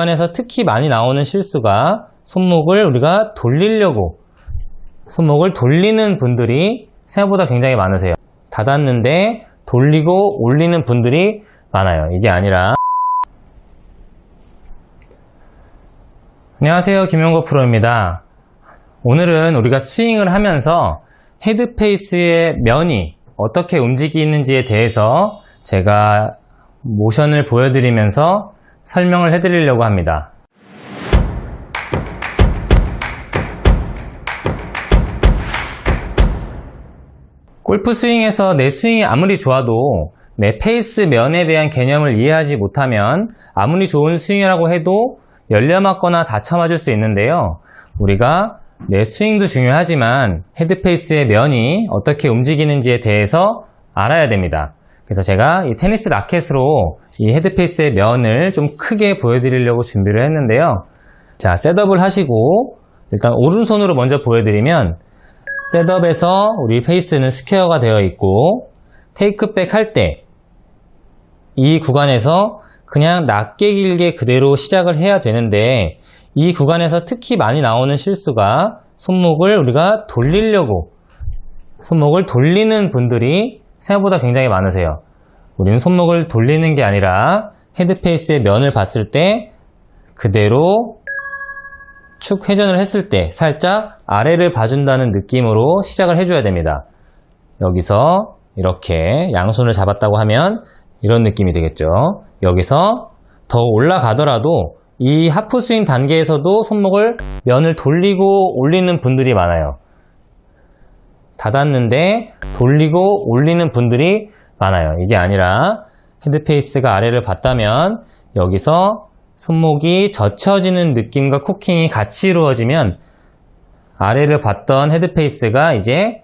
안에서 특히 많이 나오는 실수가 손목을 우리가 돌리려고 손목을 돌리는 분들이 생각보다 굉장히 많으세요. 닫았는데 돌리고 올리는 분들이 많아요. 이게 아니라 안녕하세요. 김용거 프로입니다. 오늘은 우리가 스윙을 하면서 헤드페이스의 면이 어떻게 움직이는지에 대해서 제가 모션을 보여드리면서 설명을 해드리려고 합니다. 골프 스윙에서 내 스윙이 아무리 좋아도 내 페이스 면에 대한 개념을 이해하지 못하면 아무리 좋은 스윙이라고 해도 열려 맞거나 다쳐 맞을 수 있는데요. 우리가 내 스윙도 중요하지만 헤드페이스의 면이 어떻게 움직이는지에 대해서 알아야 됩니다. 그래서 제가 이 테니스 라켓으로 이 헤드페이스의 면을 좀 크게 보여드리려고 준비를 했는데요. 자, 셋업을 하시고 일단 오른손으로 먼저 보여드리면 셋업에서 우리 페이스는 스퀘어가 되어 있고 테이크백 할 때 이 구간에서 그냥 낮게 길게 그대로 시작을 해야 되는데 이 구간에서 특히 많이 나오는 실수가 손목을 우리가 돌리려고 손목을 돌리는 분들이 생각보다 굉장히 많으세요. 우리는 손목을 돌리는 게 아니라 헤드페이스의 면을 봤을 때 그대로 축 회전을 했을 때 살짝 아래를 봐준다는 느낌으로 시작을 해줘야 됩니다. 여기서 이렇게 양손을 잡았다고 하면 이런 느낌이 되겠죠. 여기서 더 올라가더라도 이 하프 스윙 단계에서도 손목을 면을 돌리고 올리는 분들이 많아요. 닫았는데 돌리고 올리는 분들이 많아요. 이게 아니라 헤드페이스가 아래를 봤다면 여기서 손목이 젖혀지는 느낌과 코킹이 같이 이루어지면 아래를 봤던 헤드페이스가 이제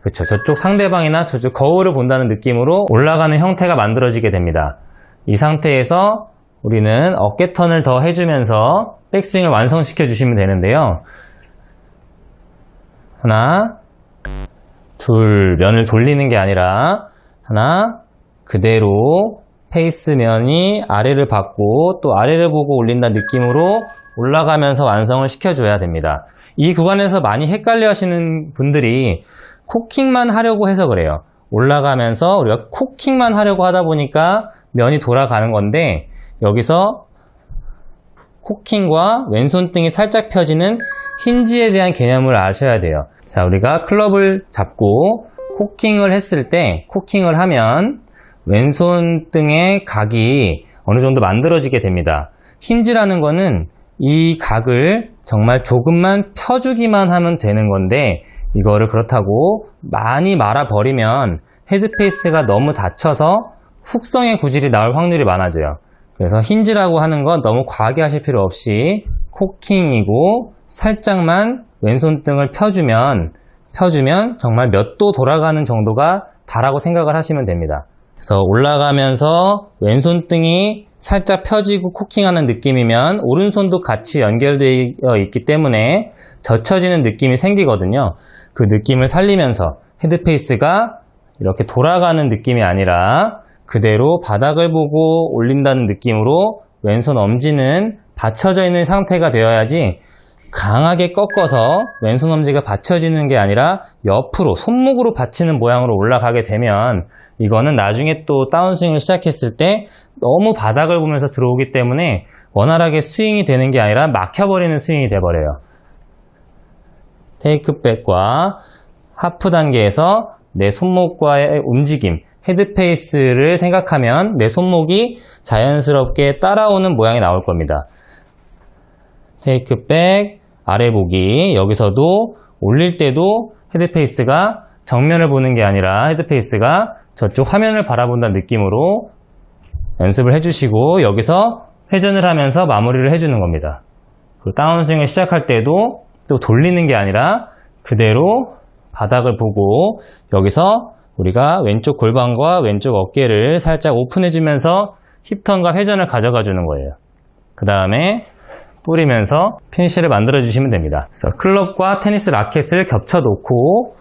그쵸 저쪽 상대방이나 저쪽 거울을 본다는 느낌으로 올라가는 형태가 만들어지게 됩니다. 이 상태에서 우리는 어깨 턴을 더 해주면서 백스윙을 완성시켜 주시면 되는데요. 하나, 둘, 면을 돌리는 게 아니라 하나, 그대로 페이스 면이 아래를 받고 또 아래를 보고 올린다는 느낌으로 올라가면서 완성을 시켜줘야 됩니다. 이 구간에서 많이 헷갈려 하시는 분들이 코킹만 하려고 해서 그래요. 올라가면서 우리가 코킹만 하려고 하다 보니까 면이 돌아가는 건데 여기서 코킹과 왼손등이 살짝 펴지는 힌지에 대한 개념을 아셔야 돼요. 자, 우리가 클럽을 잡고 코킹을 했을 때, 코킹을 하면 왼손 등의 각이 어느 정도 만들어지게 됩니다. 힌지라는 거는 이 각을 정말 조금만 펴주기만 하면 되는 건데, 이거를 그렇다고 많이 말아버리면 헤드페이스가 너무 닫혀서 훅성의 구질이 나올 확률이 많아져요. 그래서 힌지라고 하는 건 너무 과하게 하실 필요 없이 코킹이고 살짝만 왼손등을 펴주면 펴주면 정말 몇 도 돌아가는 정도가 다라고 생각을 하시면 됩니다. 그래서 올라가면서 왼손등이 살짝 펴지고 코킹하는 느낌이면 오른손도 같이 연결되어 있기 때문에 젖혀지는 느낌이 생기거든요. 그 느낌을 살리면서 헤드페이스가 이렇게 돌아가는 느낌이 아니라 그대로 바닥을 보고 올린다는 느낌으로 왼손 엄지는 받쳐져 있는 상태가 되어야지 강하게 꺾어서 왼손 엄지가 받쳐지는 게 아니라 옆으로 손목으로 받치는 모양으로 올라가게 되면 이거는 나중에 또 다운스윙을 시작했을 때 너무 바닥을 보면서 들어오기 때문에 원활하게 스윙이 되는 게 아니라 막혀버리는 스윙이 돼버려요. 테이크백과 하프 단계에서 내 손목과의 움직임, 헤드페이스를 생각하면 내 손목이 자연스럽게 따라오는 모양이 나올 겁니다. 테이크백, 아래 보기, 여기서도 올릴 때도 헤드페이스가 정면을 보는 게 아니라 헤드페이스가 저쪽 화면을 바라본다는 느낌으로 연습을 해주시고 여기서 회전을 하면서 마무리를 해주는 겁니다. 그 다운스윙을 시작할 때도 또 돌리는 게 아니라 그대로 바닥을 보고 여기서 우리가 왼쪽 골반과 왼쪽 어깨를 살짝 오픈해주면서 힙턴과 회전을 가져가 주는 거예요. 그 다음에 뿌리면서 피니쉬를 만들어 주시면 됩니다. 그래서 클럽과 테니스 라켓을 겹쳐 놓고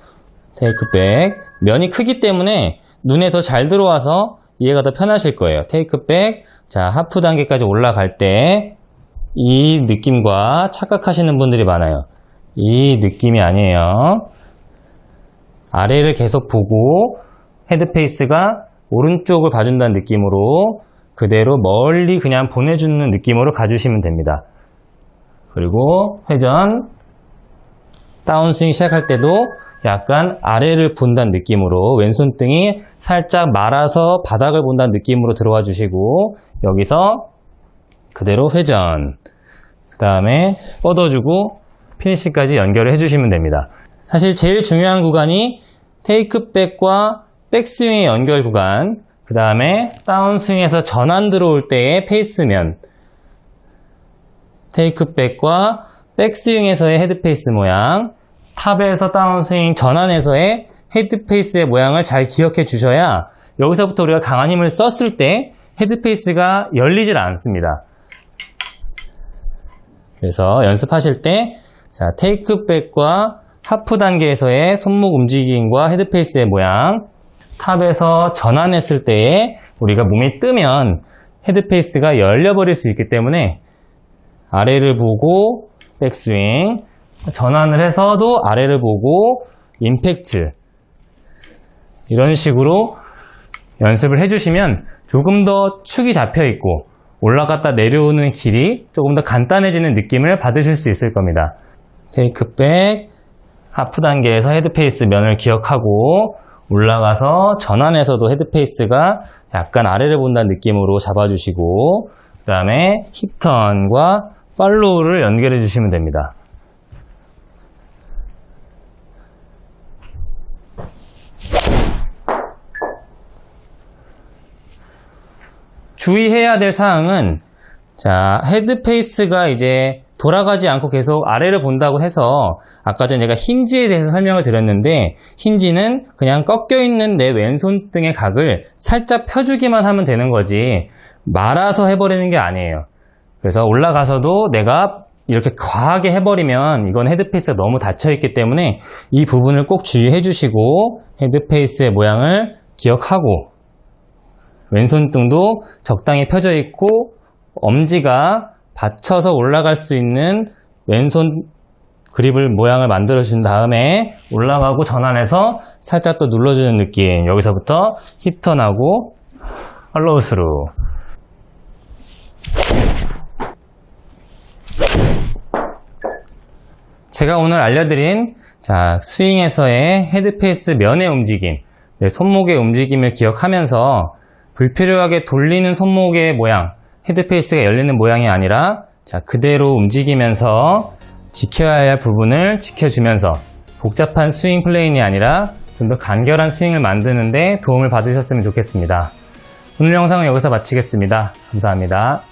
테이크백 면이 크기 때문에 눈에 더 잘 들어와서 이해가 더 편하실 거예요. 테이크백 자 하프 단계까지 올라갈 때 이 느낌과 착각하시는 분들이 많아요. 이 느낌이 아니에요. 아래를 계속 보고 헤드페이스가 오른쪽을 봐준다는 느낌으로 그대로 멀리 그냥 보내주는 느낌으로 가주시면 됩니다. 그리고 회전. 다운스윙 시작할 때도 약간 아래를 본다는 느낌으로 왼손 등이 살짝 말아서 바닥을 본다는 느낌으로 들어와 주시고 여기서 그대로 회전. 그 다음에 뻗어주고 피니시까지 연결을 해주시면 됩니다. 사실 제일 중요한 구간이 테이크백과 백스윙의 연결 구간. 그 다음에 다운스윙에서 전환 들어올 때의 페이스면 테이크백과 백스윙에서의 헤드페이스 모양 탑에서 다운스윙 전환에서의 헤드페이스의 모양을 잘 기억해 주셔야 여기서부터 우리가 강한 힘을 썼을 때 헤드페이스가 열리질 않습니다. 그래서 연습하실 때 자, 테이크백과 하프 단계에서의 손목 움직임과 헤드페이스의 모양 탑에서 전환했을 때에 우리가 몸이 뜨면 헤드페이스가 열려버릴 수 있기 때문에 아래를 보고 백스윙 전환을 해서도 아래를 보고 임팩트 이런 식으로 연습을 해주시면 조금 더 축이 잡혀 있고 올라갔다 내려오는 길이 조금 더 간단해지는 느낌을 받으실 수 있을 겁니다. 테이크백 하프 단계에서 헤드페이스 면을 기억하고 올라가서 전환에서도 헤드페이스가 약간 아래를 본다는 느낌으로 잡아주시고 그 다음에 힙턴과 팔로우를 연결해 주시면 됩니다. 주의해야 될 사항은 자 헤드 페이스가 이제 돌아가지 않고 계속 아래를 본다고 해서 아까 전에 제가 힌지에 대해서 설명을 드렸는데 힌지는 그냥 꺾여 있는 내 왼손 등의 각을 살짝 펴주기만 하면 되는 거지 말아서 해버리는 게 아니에요. 그래서 올라가서도 내가 이렇게 과하게 해버리면 이건 헤드페이스가 너무 닫혀있기 때문에 이 부분을 꼭 주의해 주시고 헤드페이스의 모양을 기억하고 왼손등도 적당히 펴져 있고 엄지가 받쳐서 올라갈 수 있는 왼손 그립을 모양을 만들어 준 다음에 올라가고 전환해서 살짝 또 눌러주는 느낌. 여기서부터 힙턴하고 팔로우스루 제가 오늘 알려드린 자, 스윙에서의 헤드페이스 면의 움직임, 네, 손목의 움직임을 기억하면서 불필요하게 돌리는 손목의 모양, 헤드페이스가 열리는 모양이 아니라 자, 그대로 움직이면서 지켜야 할 부분을 지켜주면서 복잡한 스윙 플레인이 아니라 좀 더 간결한 스윙을 만드는데 도움을 받으셨으면 좋겠습니다. 오늘 영상은 여기서 마치겠습니다. 감사합니다.